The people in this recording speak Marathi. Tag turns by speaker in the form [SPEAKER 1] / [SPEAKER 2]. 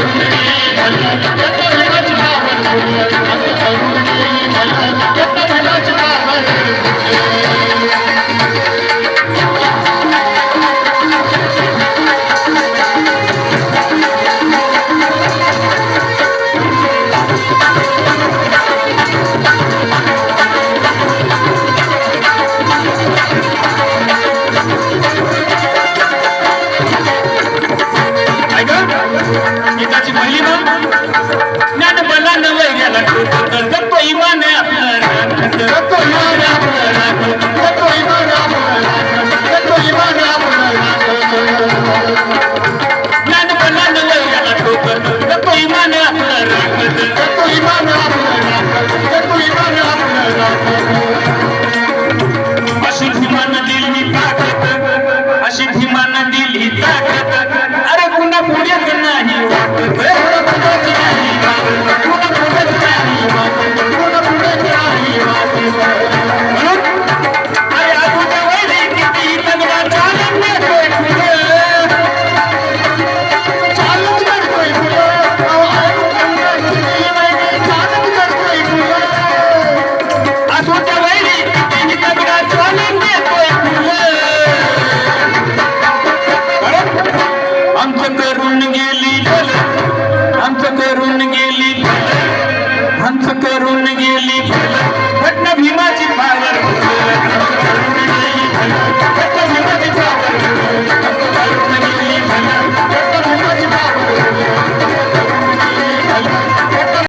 [SPEAKER 1] Thank you. गीताची पहिली म्हण ज्ञान बला न वैर्याला ठोकर जगतो इमान आपलं.
[SPEAKER 2] जगतो इमान आपलं. जगतो इमान आपलं. जगतो इमान आपलं राखत.
[SPEAKER 1] ज्ञान बला न वैर्याला ठोकर जगतो इमान आपलं राखत.
[SPEAKER 2] जगतो इमान आपलं राखत. जगतो इमान आपलं राखत.
[SPEAKER 1] अशी भीमान दिली ताकद अशी भीमान दिली ताकद ಕೊರಟನಗಿಯಲ್ಲಿ